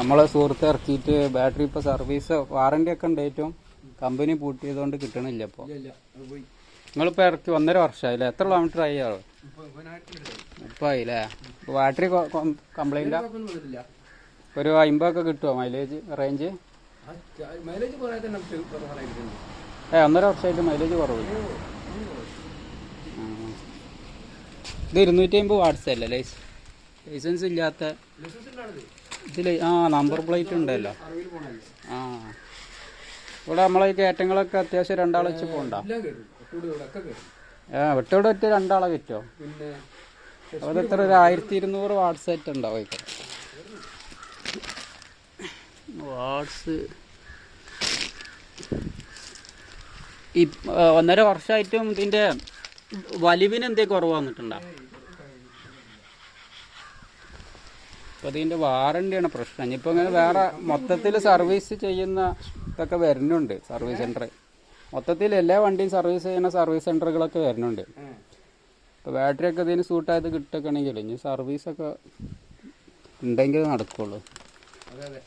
നമ്മളെ സുഹൃത്ത് ഇറക്കിയിട്ട് ബാറ്ററി ഇപ്പോൾ സർവീസ് വാറണ്ടി ഒക്കെ ഉണ്ട് ഏറ്റവും. കമ്പനി പൂട്ടിയതുകൊണ്ട് കിട്ടണില്ല ഇപ്പോൾ പോയി. നിങ്ങളിപ്പോൾ ഇറക്കി ഒന്നര വർഷമായില്ലേ? എത്ര കിലോമീറ്റർ ആയി ആൾ? ഇപ്പൊ ഇപ്പോൾ ആയില്ലേ ബാറ്ററി കംപ്ലൈന്റ് ഒരു അമ്പതൊക്കെ കിട്ടുമോ മൈലേജ് റേഞ്ച് ഏ ഒന്നര വർഷമായിട്ട് മൈലേജ് കുറവില്ല ഇത് ഇരുന്നൂറ്റി അമ്പത് വാട്സല്ലേ അല്ലേ ലൈസ് ലൈസൻസ് ഇല്ലാത്ത ഇതിൽ ഇതിൽ ആ നമ്പർ പ്ലേറ്റ് ഉണ്ടല്ലോ. ആ. ഇവിടെ നമ്മളെ ഈ കയറ്റങ്ങളൊക്കെ അത്യാവശ്യം രണ്ടാളെ വെച്ച് പോണ്ട ആ വെട്ടോടെ ഒറ്റ രണ്ടാളെ കിട്ടോ പിന്നെ അത് എത്ര ഒരു ആയിരത്തി ഇരുന്നൂറ് ആയിട്ട് ഉണ്ടാവും വാട്സ് വാട്ട്സ് ഈ ഒന്നര വർഷമായിട്ടും ഇതിന്റെ വലിവിന് എന്തേ കുറവ് വന്നിട്ടുണ്ടോ? അപ്പൊ ഇതിന്റെ വാറണ്ടിയാണ് പ്രശ്നം. ഇനിയിപ്പോൾ ഇങ്ങനെ വേറെ മൊത്തത്തിൽ സർവീസ് ചെയ്യുന്ന ഇതൊക്കെ വരുന്നുണ്ട് സർവീസ് സെന്റർ മൊത്തത്തിൽ എല്ലാ വണ്ടിയും സർവീസ് ചെയ്യുന്ന സർവീസ് സെന്ററുകളൊക്കെ വരുന്നുണ്ട്. ഇപ്പോൾ ബാറ്ററി ഒക്കെ ഇതിന് സൂട്ടായത് കിട്ടുകയാണെങ്കിൽ ഇനി സർവീസൊക്കെ ഉണ്ടെങ്കിൽ നടക്കുള്ളൂ. അതെ അതെ.